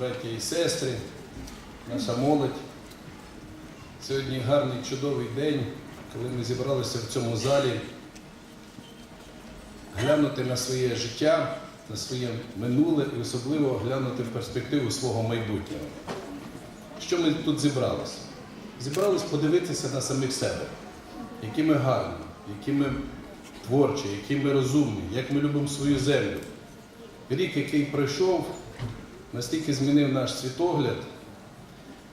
браття і сестри, наша молодь. Сьогодні гарний чудовий день, коли ми зібралися в цьому залі глянути на своє життя, на своє минуле і особливо глянути в перспективу свого майбутнього. Що ми тут зібралися? Зібрались подивитися на самих себе, які ми гарні, які ми творчі, які ми розумні, як ми любимо свою землю. Рік, який пройшов, настільки змінив наш світогляд,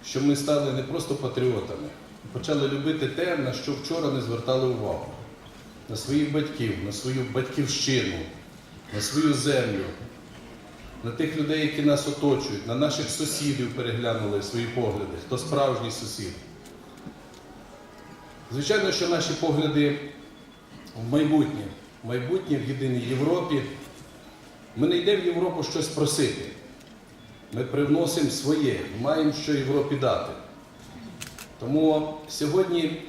що ми стали не просто патріотами, почали любити те, на що вчора не звертали увагу. На своїх батьків, на свою батьківщину, на свою землю, на тих людей, які нас оточують, на наших сусідів переглянули свої погляди, хто справжній сусід. Звичайно, що наші погляди в майбутнє, в майбутнє в єдиній Європі. Ми не йдемо в Європу щось просити. Ми привносимо своє маємо що Європі дати. Тому сьогодні,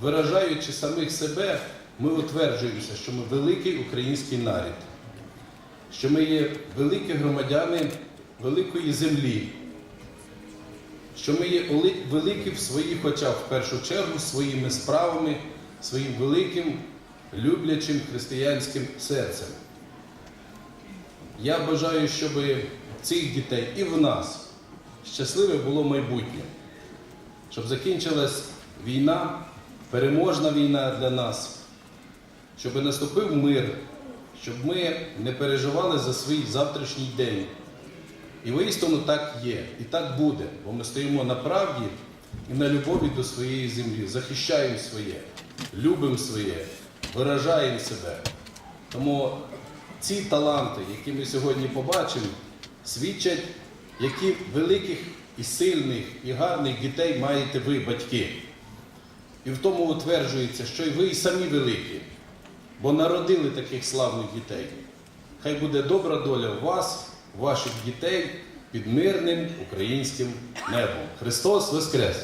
виражаючи самих себе, ми утверджуємося, що ми великий український народ, що ми є великі громадяни великої землі, що ми є великі в своїх очах, в першу чергу, своїми справами, своїм великим, люблячим християнським серцем. Я бажаю, щоб цих дітей і в нас. Щасливе було майбутнє, щоб закінчилась війна, переможна війна для нас, щоб наступив мир, щоб ми не переживали за свій завтрашній день. І воістину так є, і так буде, бо ми стоїмо на правді і на любові до своєї землі, захищаємо своє, любимо своє, виражаємо себе. Тому ці таланти, які ми сьогодні побачимо, свідчать, які великих і сильних, і гарних дітей маєте ви, батьки. І в тому утверджується, що і ви і самі великі, бо народили таких славних дітей. Хай буде добра доля у вас, ваших дітей під мирним українським небом. Христос Воскрес!